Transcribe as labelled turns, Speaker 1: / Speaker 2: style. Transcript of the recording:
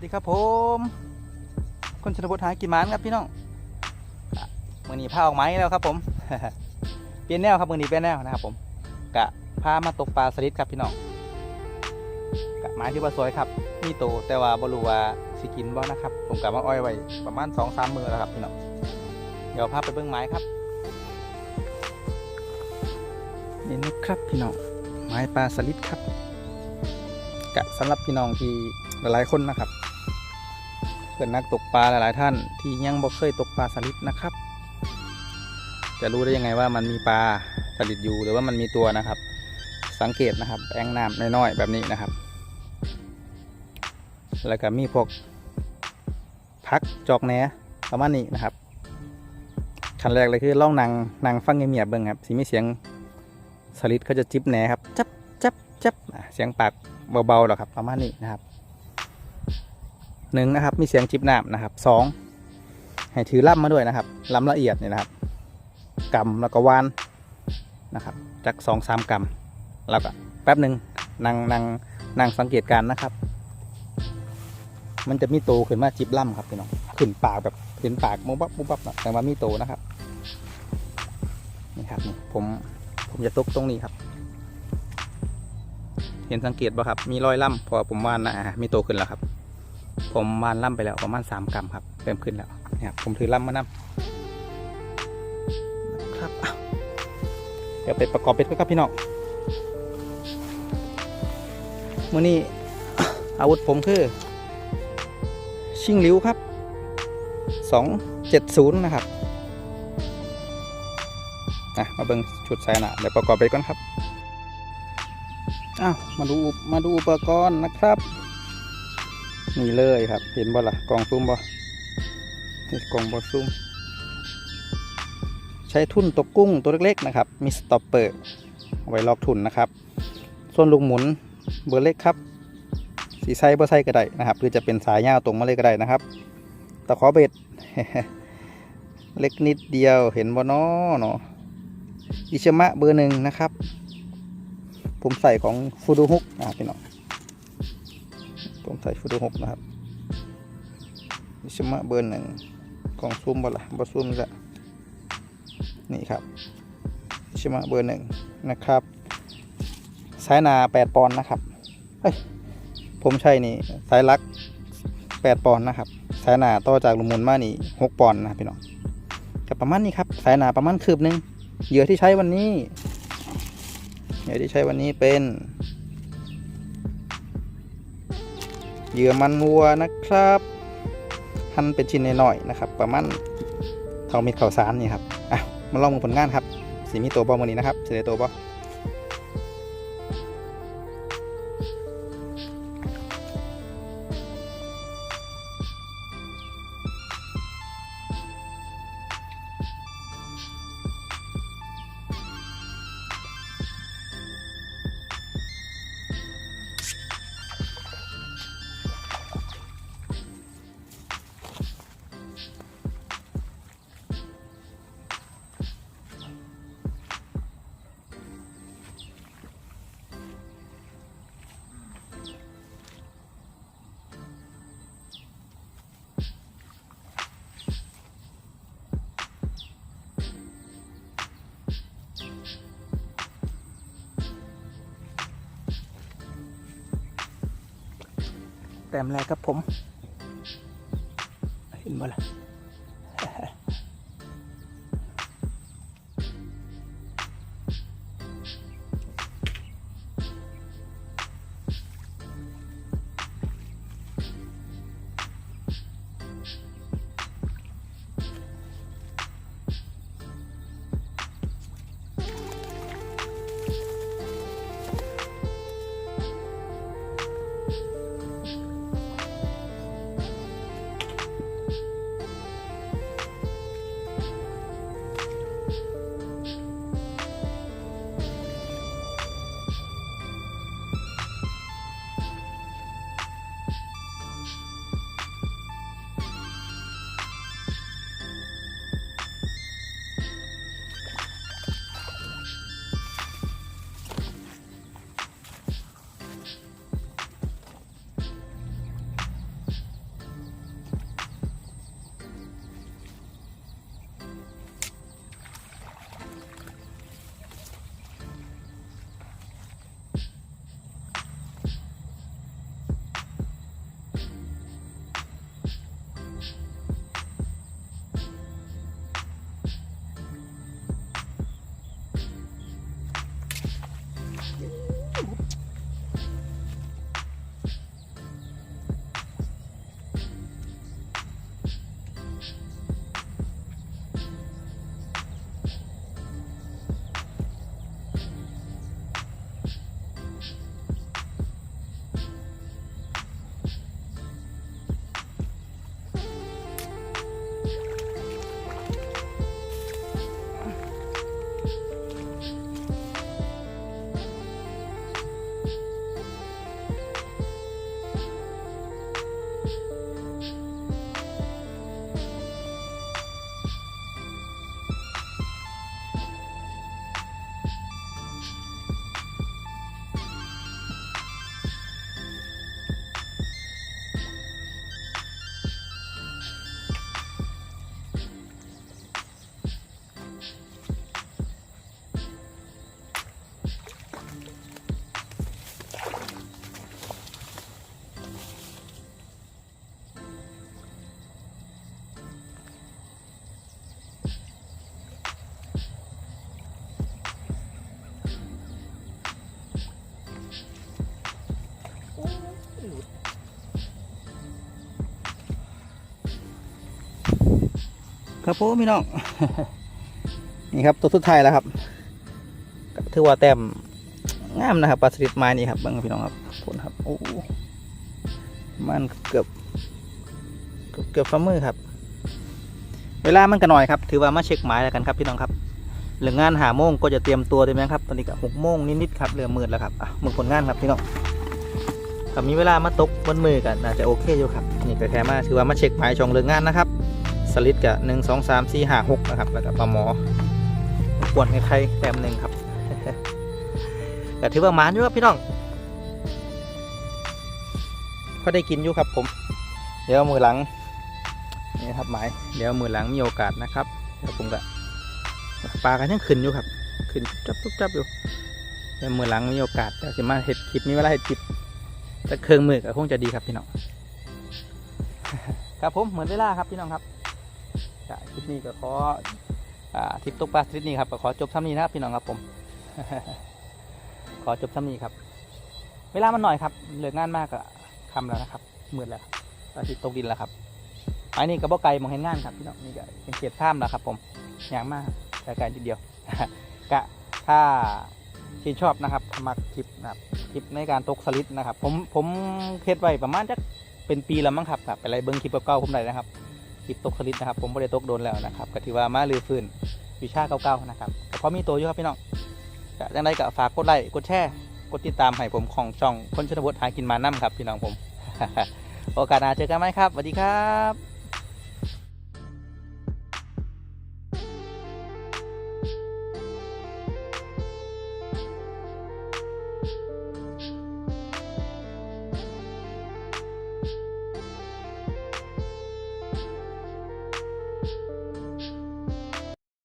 Speaker 1: ดีครับผม คนชนบทหากี่มันครับพี่น้องมือนีผ้าออกไม้แล้วครับผมเปลี่ยนแนวครับมือนีเปลี่ยนแนวนะครับ ผมกะพามาตกปลาสลิดครับพี่น้องกะไม้ที่ว่าสวยครับมีโตแต่ว่าบรูว่าสิกินบ่นะครับ ผมกะมาอ้อยไว้ประมาณสองสามมือแล้วครับพี่น้องเดี๋ยวพาไปเบื้องไม้ครับ นี่นะครับพี่น้องไม้ปลาสลิดครับกะสำหรับพี่น้องที่หลายๆคนนะครับเพื่อนนักตกปลาหลายๆท่านที่ยังบ่เคยตกปลาสลิดนะครับ จะรู้ได้ยังไงว่ามันมีปลาสลิดอยู่หรือว่ามันมีตัวนะครับ สังเกตนะครับแองน้ำน้อยๆแบบนี้นะครับ แล้วก็มีพวกพักจอกแหนประมาณนี้นะครับขั้นแรกเลยคือล่องนางนางฟังเงียบเบิ่งครับสีมีเสียง สลิดเขาจะจิบแหนครับ จับจับจับอะเสียงปากเบาๆหรอกครับ ประมาณนี้นะครับหนึ่งนะครับ มีเสียงจิบน้ำนะครับสองให้ถือล่ำมาด้วยนะครับล่ำละเอียดนี่นะครับกำแล้วก็วานนะครับจากสองสามกำแล้วก็แป๊บหนึ่งนั่งนั่งนั่งสังเกตการณ์นะครับ มันจะมีโตขึ้นมาจิบล่ำครับพี่น้องขึ้นปากแบบเห็นปากมุบบับมุบบับนะแต่ว่ามีโตนะครับนี่ครับนี่ผม ผมจะตกตรงนี้ครับ เห็นสังเกตป่ะครับ มีรอยล่ำพอผมวานนะมีโตขึ้นแล้วครับ ผมวานล่ำไปแล้วประมาณสามกรัมครับเพิ่มขึ้นแล้วเนี่ยครับผมถือล่ำมานำครับเดี๋ยวไปประกอบเป็ดก็ครับพี่น้องมื่อนี้อาวุธผมคือ ชิงหลิวครับสองเจ็ดศูนย์นะครับ นะมาเบิ่งชุดใส่หนะเดี๋ยวประกอบเป็ดก่อนครับอ้าวมาดูมาดูอุปกรณ์นะครับนี่เลยครับ เห็นบ่ล่ะกล่องซุ่มบ่นี่กล่องบ่ซุ่มใช้ทุ่นตกกุ้งตัวเล็กๆนะครับ มีสต็อปเปอร์ไว้ล็อกทุนนะครับ ส่วนลูกหมุนเบอร์เล็กครับสีไซบ่ไซก็ได้นะครับ หรือจะเป็นสายยาวตรงมาเลยก็ได้นะครับตะขอเบ็ดเล็กนิดเดียวเห็นบ่น้อเนาะ อิชมะเบอร์หนึ่งนะครับ ผมใส่ของฟูดูฮุกนะพี่น้องผมใส่ฟูดูฮุกนะครับอิชมะเบอร์หนึ่งของซูมบ่ละบ่ซูมนี่แหละนี่ครับอิชมะเบอร์หนึ่งนะครับสายนาแปดปอนด์นะครับเฮ้ยผมใช่นี่สายลักแปดปอนด์นะครับสายนาต่อจากลูกหมุนมานี่หกปอนด์นะพี่น้องกับประมาณนี้ครับสายนาประมาณคืบหนึง เหยื่อที่ใช้วันนี้เหยื่อที่ใช้วันนี้เป็นเหยื่อมันวัวนะครับหั่นเป็นชิ้นน้อยๆนะครับ ประมาณเท่าเม็ดข้าวสารนี่ครับอะมาลองมือผลงานครับสีมีตัวบอมือนี้นะครับสีได้ตัวบอ แต้มแรกครับผม เห็นบ่ล่ะ ครับผมพี่น้อง นี่ครับตัวสุดท้ายแล้วครับถือว่าแต้มงามนะครับปลาสลิดไม้นี่ครับเบิ้งพี่น้องครับผลครับโอ้มันเกือบเกือบเกือบฝ่ามือครับ เวลามันก็หน่อยครับ ถือว่ามาเช็คหมายแล้วกันครับพี่น้องครับเหลืองานหาโมงก็จะเตรียมตัวได้ไหมครับตอนนี้ก็หกโมงนิดๆครับเรือมืดแล้วครับอะมือผลงานครับพี่น้องถ้ามีเวลามาตกบนมือกันน่าจะโอเคอยู่ครับนี่ก็แค่มาถือว่ามาเช็คหมายชองเรืองงานนะครับ สลิดกับหนึ่งสองสามสี่ห้าหกนะครับ แล้วก็ปลาหมอกวนใครๆแต้มหนึ่งครับแต่ถือว่าหมานอยู่ครับพี่น้องก็ได้กินอยู่ครับผม เดี๋ยวมือหลังนี่ครับหมายเดี๋ยวมือหลังมีโอกาสนะครับเดี๋ยวผมก็ปลากันยังขึ้นอยู่ครับ ขึ้นจับจับอยู่เดี๋ยวมือหลังมีโอกาสเดี๋ยวจะมาเห็ดคลิปมีเวลาเห็ดคลิปจะเครื่องมือก็คงจะดีครับพี่น้องครับผมเหมือนเวลาครับพี่น้องครับ คลิปนี้ก็ขออ่าทริปตกปลาทริปนี้ครับก็ขอจบซ้ำนี้นะครับพี่น้องครับผม ขอจบซ้ำนี้ครับ เวลามันหน่อยครับเหลืองานมากก็คำแล้วนะครับมืดแล้วปลาทิตตกดินแล้วครับอันนี้ก็บ่ไกลมองเห็นงานครับพี่น้องนี่ก็เป็นเขตข้ามแล้วครับ ผมอย่างมากแต่ไกลทีเดียวกะถ้าชื่นชอบนะครับมักคลิปนะครับคลิปในการตกสลิดนะครับ ผมผมเพจไว้ประมาณจะเป็นปีแล้วมั้งครับครับไปไล่เบิ้งคลิปเก่าๆผมได้นะครับ คลิปตกสลิดนะครับ ผมไม่ได้ตกโดนแล้วนะครับก็ถือว่ามาลือฟื้นวิชาเก่าๆนะครับก็พอมีตัวอยู่ครับพี่น้องจะยังไงก็ฝากกดไลค์กดแชร์กดติดตามให้ผมของช่องคนชนบทหากินมานั่มครับพี่น้องผม โอกาสหน้าเจอกันไหมครับสวัสดีครับ